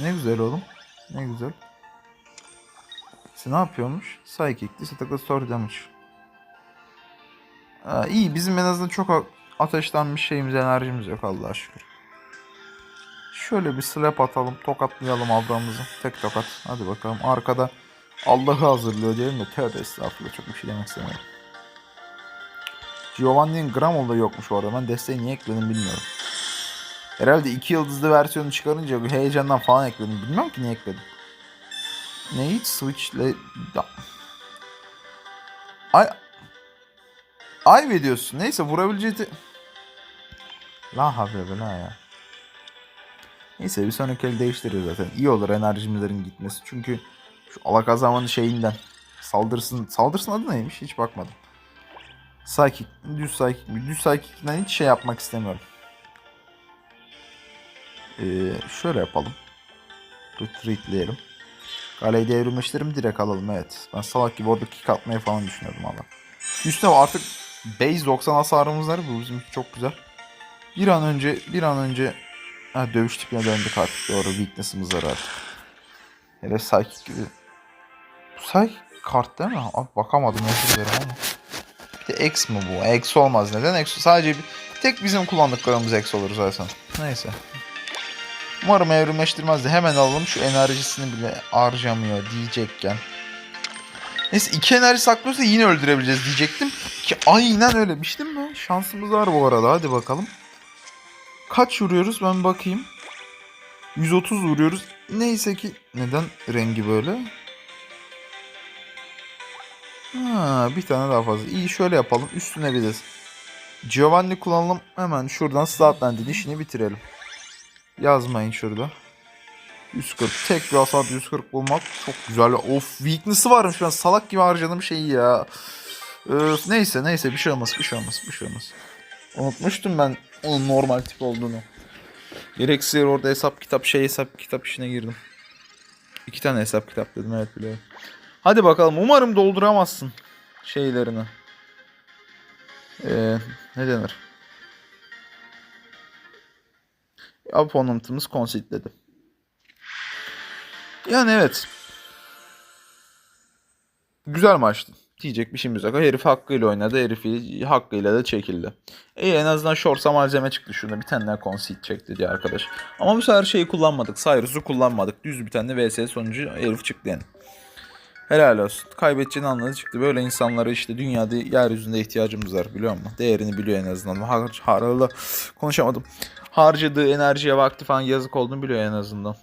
Ne güzel oğlum. Ne güzel. İşte ne yapıyormuş? Psychic, Disattack, Story Damage. Aa, iyi bizim en azından çok ateşlenmiş şeyimiz enerjimiz yok Allah'a şükür. Şöyle bir slap atalım tokatlayalım ablamızı. Tek tokat. Hadi bakalım arkada Allah'ı hazırlıyor diyelim de tövbe estağfurullah çok bir şey demek istemiyorum. Giovanni'nin gram olayı yokmuş bu arada. Ben desteği niye ekledim bilmiyorum. Herhalde iki yıldızlı versiyonu çıkarınca bir heyecandan falan ekledim. Bilmiyorum ki niye ekledim. Ne hiç switchle... Ay... Ay ve diyorsun. Neyse vurabileceği... te- La havle bela ya. Neyse bir sonraki el değiştirir zaten. İyi olur enerjimizlerin gitmesi. Çünkü şu alakazamanın şeyinden saldırsın. Saldırsın adı neymiş hiç bakmadım. Psychic. Düz psychic? Düz psychic'den hiç şey yapmak istemiyorum. Ee, şöyle yapalım. Retreatleyelim. Kaleyi devrilmişlerim direkt alalım evet. Ben salak gibi orada kick atmayı falan düşünüyordum valla. Üstüne artık base 90 hasarımız var. Bu bizim çok güzel. Bir an önce bir an önce ha, dövüş tipine döndük artık. Doğru weakness'ımız var artık. Hele psychic gibi. Bu psychic kart değil mi? Abi bakamadım özür dilerim ama. Bir de X mi bu? X olmaz. Neden X? Sadece bir, tek bizim kullandıklarımız X olur zaten. Neyse. Umarım evrimleştirmez de hemen alalım. Şu enerjisini bile harcamıyor diyecekken. Neyse iki enerji saklıyorsa yine öldürebileceğiz diyecektim. Ki aynen öyle. Biçtim mi? Şansımız var bu arada. Hadi bakalım. Kaç vuruyoruz ben bakayım. 130 vuruyoruz. Neyse ki neden rengi böyle? Ha, bir tane daha fazla. İyi şöyle yapalım. Üstüne de Giovanni kullanalım. Hemen şuradan Statland'in işini bitirelim. Yazmayın şurada. 140. Tek bir hasar 140 bulmak çok güzel. Of weakness'ı varmış. Ben salak gibi harcadım şeyi ya. Öf, neyse neyse bir şey olmaz bir şey olmaz bir şey olmaz. Unutmuştum ben onun normal tip olduğunu. Gereksiz orada hesap kitap şey hesap kitap işine girdim. İki tane hesap kitap dedim evet biliyorum. Hadi bakalım umarım dolduramazsın şeylerini. Ee, ne denir? Opponent'ımız concede Yani evet. Güzel maçtı. Diyecek bir şeyimiz yok. Herif hakkıyla oynadı. Herifi hakkıyla da çekildi. İyi en azından Shorts'a malzeme çıktı şurada. Bir tane daha concede çekti diye arkadaş. Ama bu sefer şeyi kullanmadık. Cyrus'u kullanmadık. Düz bir tane VS sonucu herif çıktı yani. Helal olsun. Kaybedeceğini anladı çıktı. Böyle insanlara işte dünyada yeryüzünde ihtiyacımız var biliyor musun? Değerini biliyor en azından. Har har konuşamadım. Harcadığı enerjiye vakti falan yazık olduğunu biliyor en azından.